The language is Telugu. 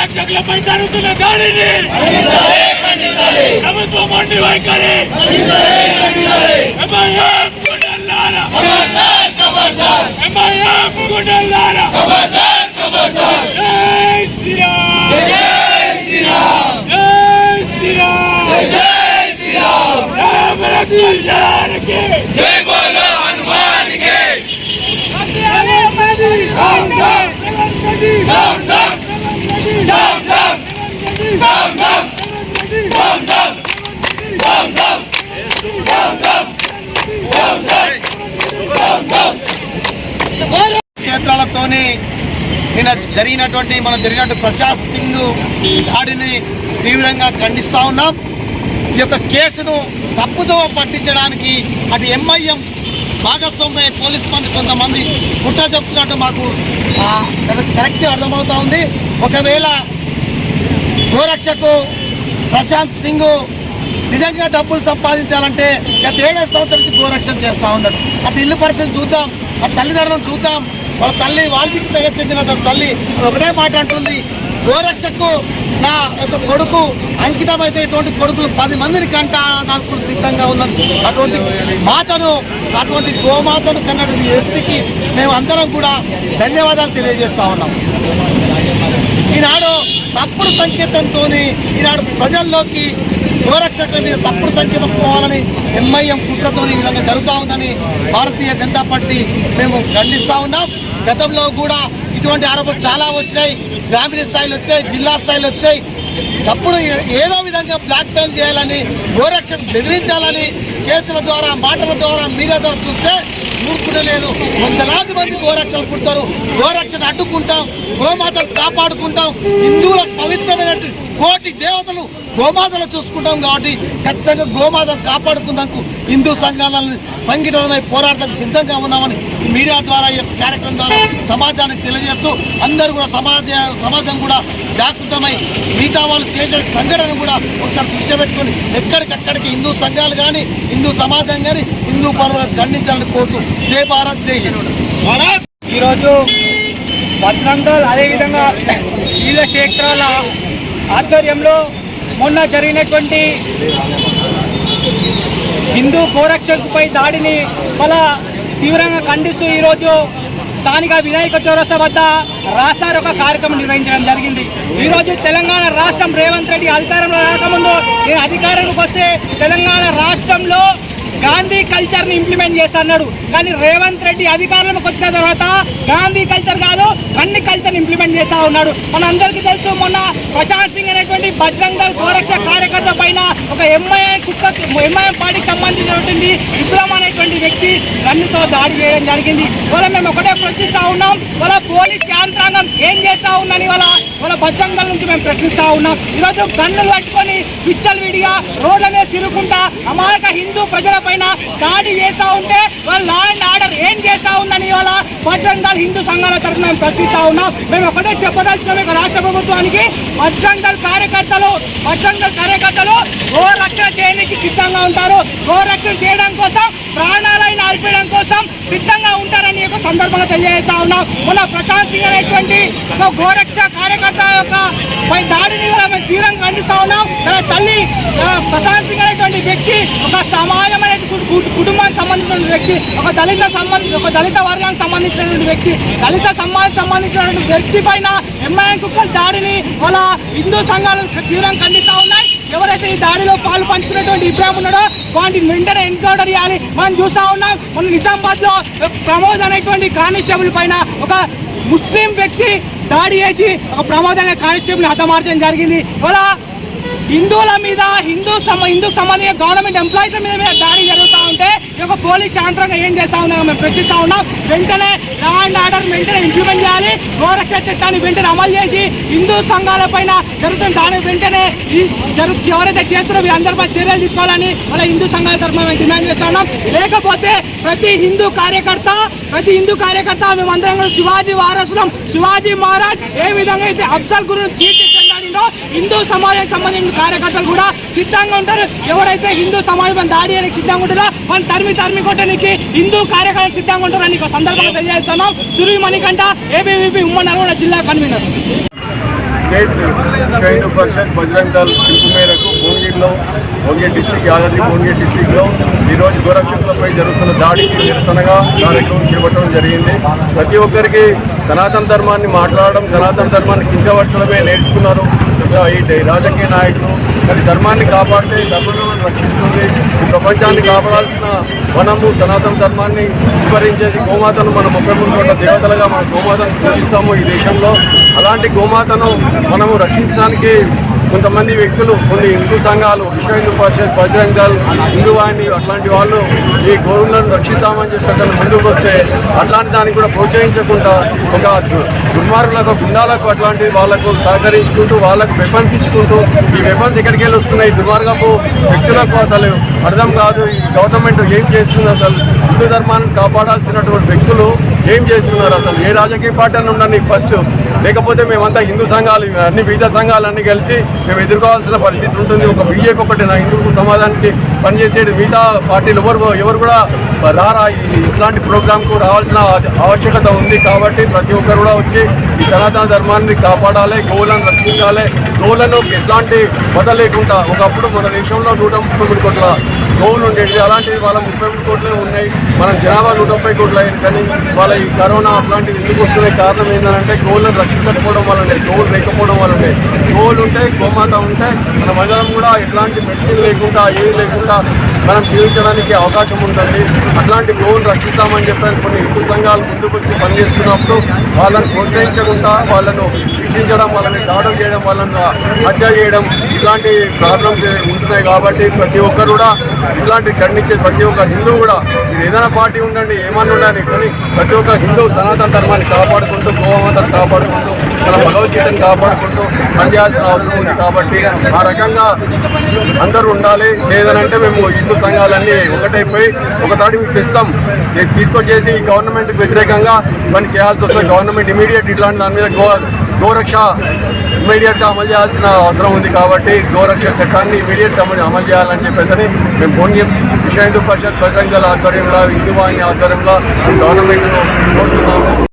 రక్షకులపై జరుగుతున్న దాడిని ప్రభుత్వం మొండి వైఖరి ఎంఐఎం గుండెల్లారా ఎంఐఎం గుండెల్లారా క్షేత్రాలతోనే నిన్న జరిగినటువంటి మనం జరిగినటువంటి ప్రశాంత్ సింగ్ దాడిని తీవ్రంగా ఖండిస్తా ఉన్నాం. ఈ యొక్క కేసును తప్పుదో పట్టించడానికి అటు ఎంఐఎం భాగస్వామ్య పోలీస్ మంది కొంతమంది కుట్ర చెప్తున్నట్టు మాకు కరెక్ట్ అర్థమవుతా ఉంది. ఒకవేళ గోరక్షకు ప్రశాంత్ సింగ్ నిజంగా డబ్బులు సంపాదించాలంటే గత ఏడైదు సంవత్సరం నుంచి గోరక్షణ చేస్తూ ఉన్నాడు. అతని ఇల్లు పరిస్థితి చూద్దాం ఆ తల్లిదండ్రులను చూద్దాం వాళ్ళ తల్లి వాళ్ళకి తగ్గ చెందిన తన తల్లి ఒకటే మాట అంటుంది. గోరక్షకు నా యొక్క కొడుకు అంకితమైతే ఇటువంటి కొడుకులు పది మందిని కంట నాకు సిద్ధంగా ఉన్నది. అటువంటి మాతను అటువంటి గోమాతను కన్నటువంటి వ్యక్తికి మేము అందరం కూడా ధన్యవాదాలు తెలియజేస్తా ఉన్నాం. ఈనాడు తప్పుడు సంకేతంతో ఈనాడు ప్రజల్లోకి గోరక్షకుల మీద తప్పుడు సంకేతం పోవాలని ఎంఐఎం కుట్రతో ఈ విధంగా జరుగుతూ ఉందని భారతీయ జనతా పార్టీ మేము ఖండిస్తూ ఉన్నాం. గతంలో కూడా ఇటువంటి ఆరోపణలు చాలా వచ్చినాయి. గ్రామీణ స్థాయిలో వచ్చినాయి జిల్లా స్థాయిలో వచ్చినాయి. అప్పుడు ఏదో విధంగా బ్లాక్ మెయిల్ చేయాలని గోరక్షకు బెదిరించాలని కేసుల ద్వారా మాటల ద్వారా మీడియా ద్వారా చూస్తే ఊరుకునే లేదు. వందలాది మంది గోరక్షలు పుడతారు. గోరక్షను అడ్డుకుంటాం గోమాతలు కాపాడుకుంటాం. హిందువులకు పవిత్రమైన కోటి దేవతలు గోమాతలు చూసుకుంటాం కాబట్టి ఖచ్చితంగా గోమాతను కాపాడుకుందాకు హిందూ సంఘాలను సంఘటనమై పోరాడడానికి సిద్ధంగా ఉన్నామని మీడియా ద్వారా ఈ యొక్క కార్యక్రమం ద్వారా సమాజానికి తెలియజేస్తూ అందరూ కూడా సమాజ సమాజం కూడా జాగృతమై మిగతా వాళ్ళు చేసే సంఘటన కూడా ఒకసారి దృష్టి పెట్టుకొని ఎక్కడికక్కడికి హిందూ సంఘాలు కానీ హిందూ సమాజం కానీ హిందూ పరువులను ఖండించాలని కోరుతూ జై భారత్ జై భారత్! ఈరోజు భద్రంగల్ అదేవిధంగా శీల క్షేత్రాల ఆధ్వర్యంలో మొన్న జరిగినటువంటి హిందూ గోరక్షకుపై దాడిని చాలా తీవ్రంగా ఖండిస్తూ ఈరోజు స్థానిక వినాయక చౌరస వద్ద రాసార్ ఒక కార్యక్రమం నిర్వహించడం జరిగింది. ఈరోజు తెలంగాణ రాష్ట్రం రేవంత్ రెడ్డి అధికారంలో రాకముందు నేను అధికారంలోకి వస్తే తెలంగాణ రాష్ట్రంలో గాంధీ కల్చర్ని ఇంప్లిమెంట్ చేస్తున్నాడు కానీ రేవంత్ రెడ్డి అధికారంలోకి వచ్చిన తర్వాత గాంధీ కల్చర్ కాదు అన్ని కల్చర్ ఇంప్లిమెంట్ చేస్తా ఉన్నాడు. మన అందరికీ తెలుసు మొన్న ప్రశాంత్ సింగ్ అనేటువంటి బజరంగ్ గోరక్ష కార్యకర్త పైన ఒక ఎంఐఎం కుక్క ఎంఐఎం పార్టీకి సంబంధించినటువంటి విప్లవం అనేటువంటి వ్యక్తి గన్నుతో దాడి చేయడం జరిగింది. వాళ్ళ మేము ఒకటే ప్రశ్నిస్తా ఉన్నాం వాళ్ళ పోలీస్ యాంత్రాంగం ఏం చేస్తా ఉందని వాళ్ళ వాళ్ళ బజరంగ్ నుంచి మేము ప్రశ్నిస్తా ఉన్నాం. ఈరోజు గన్నులు పట్టుకొని పిచ్చలు విడిగా రోడ్ల మీద తిరుగుకుంటా అమాయక హిందూ ప్రజల పైన దాడి చేస్తా ఉంటే వాళ్ళ లా అండ్ ఆర్డర్ ఏం చేస్తా ఉందని వాళ్ళ బజరంగ్ హిందూ సంఘాల తరఫున మేము ప్రశ్నిస్తా ఉన్నాం. మేము ఒకటే చెప్పదలుచుకున్నాం ఇక రాష్ట్ర ప్రభుత్వానికి బజరంగ్ కార్యకర్తలు బజరంగ్ కార్యకర్తలు గోరక్షణ చేయడానికి సిద్ధంగా ఉంటారు. గోరక్షణ చేయడం కోసం ప్రాణాలైన అర్పిడ కోసం సిద్ధంగా ఉంటారని ఒక సందర్భంగా తెలియజేస్తా ఉన్నాం. మొన్న ప్రశాంత్ సింగ్ అనేటువంటి ఒక గోరక్ష కార్యకర్త యొక్క పై దాడిని కూడా మేము తీవ్రంగా ఖండిస్తా ఉన్నాం. తన తల్లి ప్రశాంత్ సింగ్ అనేటువంటి వ్యక్తి ఒక సమాజం అనే కుటుంబానికి సంబంధించిన వ్యక్తి ఒక దళిత సంబంధ ఒక దళిత వర్గానికి సంబంధించినటువంటి వ్యక్తి దళిత సమాజానికి సంబంధించినటువంటి వ్యక్తి పైన ఎంఐఎం కుక్కల దాడిని వాళ్ళ హిందూ సంఘాలు తీవ్రంగా ఖండిస్తా ఉన్నాయి. ఎవరైతే ఈ దాడిలో పాలు పంచుకున్నటువంటి ఇబ్రాహిం ఉన్నాడో వాటిని వెంటనే ఎన్కౌంటర్ చేయాలి. మనం చూస్తా ఉన్నాం మన నిజామాబాద్లో ప్రమోద్ అనేటువంటి కానిస్టేబుల్ పైన ఒక ముస్లిం వ్యక్తి దాడి చేసి ఒక ప్రమోద్ అనే కానిస్టేబుల్ హతమార్చడం జరిగింది. అలా హిందువుల మీద హిందూ సమ హిందూకు సంబంధించిన గవర్నమెంట్ ఎంప్లాయీస్ మీద మీద దాడి జరుగుతుంది ఈ యొక్క పోలీస్ యాంత్రంగా ఏం చేస్తా ఉందో మేము ప్రశ్నిస్తా ఉన్నాం. వెంటనే లా అండ్ ఆర్డర్ వెంటనే ఇంప్లిమెంట్ చేయాలి. గోరక్ష చట్టాన్ని వెంటనే అమలు చేసి హిందూ సంఘాల పైన జరుగుతున్న దాని వెంటనే ఈ జరు ఎవరైతే చేస్తున్నారో వీళ్ళందరిపై చర్యలు తీసుకోవాలని వాళ్ళ హిందూ సంఘాల తరఫున మేము డిమాండ్ చేస్తా ఉన్నాం. లేకపోతే ప్రతి హిందూ కార్యకర్త ప్రతి హిందూ కార్యకర్త మేమందరం కూడా శివాజీ వారసులం. శివాజీ మహారాజ్ ఏ విధంగా అయితే అఫ్సల్ గురును చేస్తుందో హిందూ సమాజానికి సంబంధించిన కార్యకర్తలు కూడా సిద్ధంగా ఉంటారు. ఎవరైతే హిందూ సమాజం దాడి చేయడానికి సిద్ధంగా ఉంటారో వాళ్ళు తరిమి తరిమి కొట్టడానికి హిందూ కార్యకర్తలు సిద్ధంగా ఉంటారని ఒక సందర్భంగా తెలియజేస్తున్నాం. సురి మణికంఠ ఏబీవీపీ ఉమ్మడి నల్గొండ జిల్లా కన్వీనర్. స్టేట్ పరిషత్ బజరంగ్ దళ్ పిలుపు మేరకు భువనగిరిలో భువనగిరి డిస్టిక్ యాదాద్రి భువనగిరి డిస్టిక్లో ఈరోజు గోరక్షకులపై జరుగుతున్న దాడికి నిరసనగా కార్యక్రమం చేపట్టడం జరిగింది. ప్రతి ఒక్కరికి సనాతన ధర్మాన్ని మాట్లాడడం సనాతన ధర్మాన్ని కించపరచడమే నేర్చుకున్నారు. ఈ రాజకీయ నాయకులు మరి ధర్మాన్ని కాపాడితే ధర్మం రక్షిస్తుంది. ఈ ప్రపంచాన్ని కాపాడాల్సిన మనము సనాతన ధర్మాన్ని విస్మరించేసి గోమాతను మన ముప్పై దేవతలుగా మన గోమాతను పూజిస్తాము ఈ దేశంలో. అలాంటి గోమాతను మనము రక్షించడానికి కొంతమంది వ్యక్తులు కొన్ని హిందూ సంఘాలు విశ్వ హిందూ పరిషత్ బజరంగ్ దళ్ హిందూ వాహిని అట్లాంటి వాళ్ళు ఈ గోవులను రక్షిస్తామని చెప్పి అతను ముందుకు వస్తే అట్లాంటి దానికి కూడా ప్రోత్సహించకుండా ఒక దుర్మార్గులకు గుండాలకు అట్లాంటి వాళ్ళకు సహకరించుకుంటూ వాళ్ళకు వెపన్స్ ఇచ్చుకుంటూ ఈ వెపన్స్ ఎక్కడికి వెళ్ళి వస్తున్నాయి దుర్మార్గపు వ్యక్తులకు అసలు అర్థం కాదు. ఈ గవర్నమెంట్ ఏం చేస్తుంది? అసలు హిందూ ధర్మాన్ని కాపాడాల్సినటువంటి వ్యక్తులు ఏం చేస్తున్నారు అసలు? ఏ రాజకీయ పార్టీ అని ఉండండి ఫస్ట్ లేకపోతే మేమంతా హిందూ సంఘాలు అన్ని మిగతా సంఘాలన్నీ కలిసి మేము ఎదుర్కోవాల్సిన పరిస్థితి ఉంటుంది. ఒక బీజేపీ ఒకటి నా హిందూ సమాజానికి పనిచేసేది మిగతా పార్టీలు ఎవరు ఎవరు కూడా రారా? ఈ ఇట్లాంటి ప్రోగ్రాంకు రావాల్సిన ఆవశ్యకత ఉంది కాబట్టి ప్రతి ఒక్కరు కూడా వచ్చి ఈ సనాతన ధర్మాన్ని కాపాడాలి గోవులను రక్షించాలి. గోవులను ఎట్లాంటి వద లేకుండా ఒకప్పుడు మన దేశంలో నూట ముప్పై కోట్ల గోవులు ఉండేవి అలాంటివి వాళ్ళ ముప్పై మూడు కోట్లే ఉన్నాయి. మనం జనాభా నూట ముప్పై కోట్లు అయింది కానీ వాళ్ళ ఈ కరోనా అట్లాంటివి ఎందుకు వస్తున్నాయి కారణం ఏంటంటే గోవులను రక్షించకపోవడం వల్లనే గోవులు లేకపోవడం వల్లనే. గోవులు ఉంటే గోమాత ఉంటే మన ప్రజలం కూడా ఎట్లాంటి మెడిసిన్ లేకుండా ఏది లేకుండా మనం జీవించడానికి అవకాశం ఉంటుంది. అట్లాంటి గోవులు రక్షిస్తామని చెప్పారు కొన్ని హిందూ సంఘాలు ముందుకొచ్చి పనిచేస్తున్నప్పుడు వాళ్ళని ప్రోత్సహించకుండా వాళ్ళను శిక్షించడం వాళ్ళని దాడులు చేయడం వాళ్ళని హత్య చేయడం ఇట్లాంటి ప్రాబ్లమ్స్ ఉంటున్నాయి కాబట్టి ప్రతి ఒక్కరు కూడా ఇట్లాంటి ఖండించే ప్రతి ఒక్క హిందూ కూడా మీరు ఏదైనా పార్టీ ఉండండి ఏమన్నా ఉండండి కానీ ప్రతి ఒక్క హిందూ సనాతన ధర్మాన్ని కాపాడుకుంటూ గోమాతను కాపాడుకుంటూ మన భగవద్గీతను కాపాడుకుంటూ పనిచేయాల్సిన అవసరం ఉంది కాబట్టి ఆ రకంగా అందరూ ఉండాలి. లేదనంటే మేము హిందూ సంఘాలన్నీ ఒకటైపోయి ఒక మీకు తెస్తాం. తీసుకొచ్చేసి ఈ గవర్నమెంట్కి వ్యతిరేకంగా పని చేయాల్సి వస్తుంది గవర్నమెంట్ ఇమీడియట్ ఇట్లాంటి దాని మీద గో గోరక్ష ఇమీడియట్గా అమలు చేయాల్సిన అవసరం ఉంది కాబట్టి గోరక్ష చట్టాన్ని ఇమీడియట్గా అమలు అమలు చేయాలని చెప్పేసి మేము భువనగిరి విశ్వ హిందూ పరిషత్ బజరంగ ఆధ్వర్యంలో హిందూ వాహిని ఆధ్వర్యంలో గవర్నమెంట్ను కోరుతున్నాము.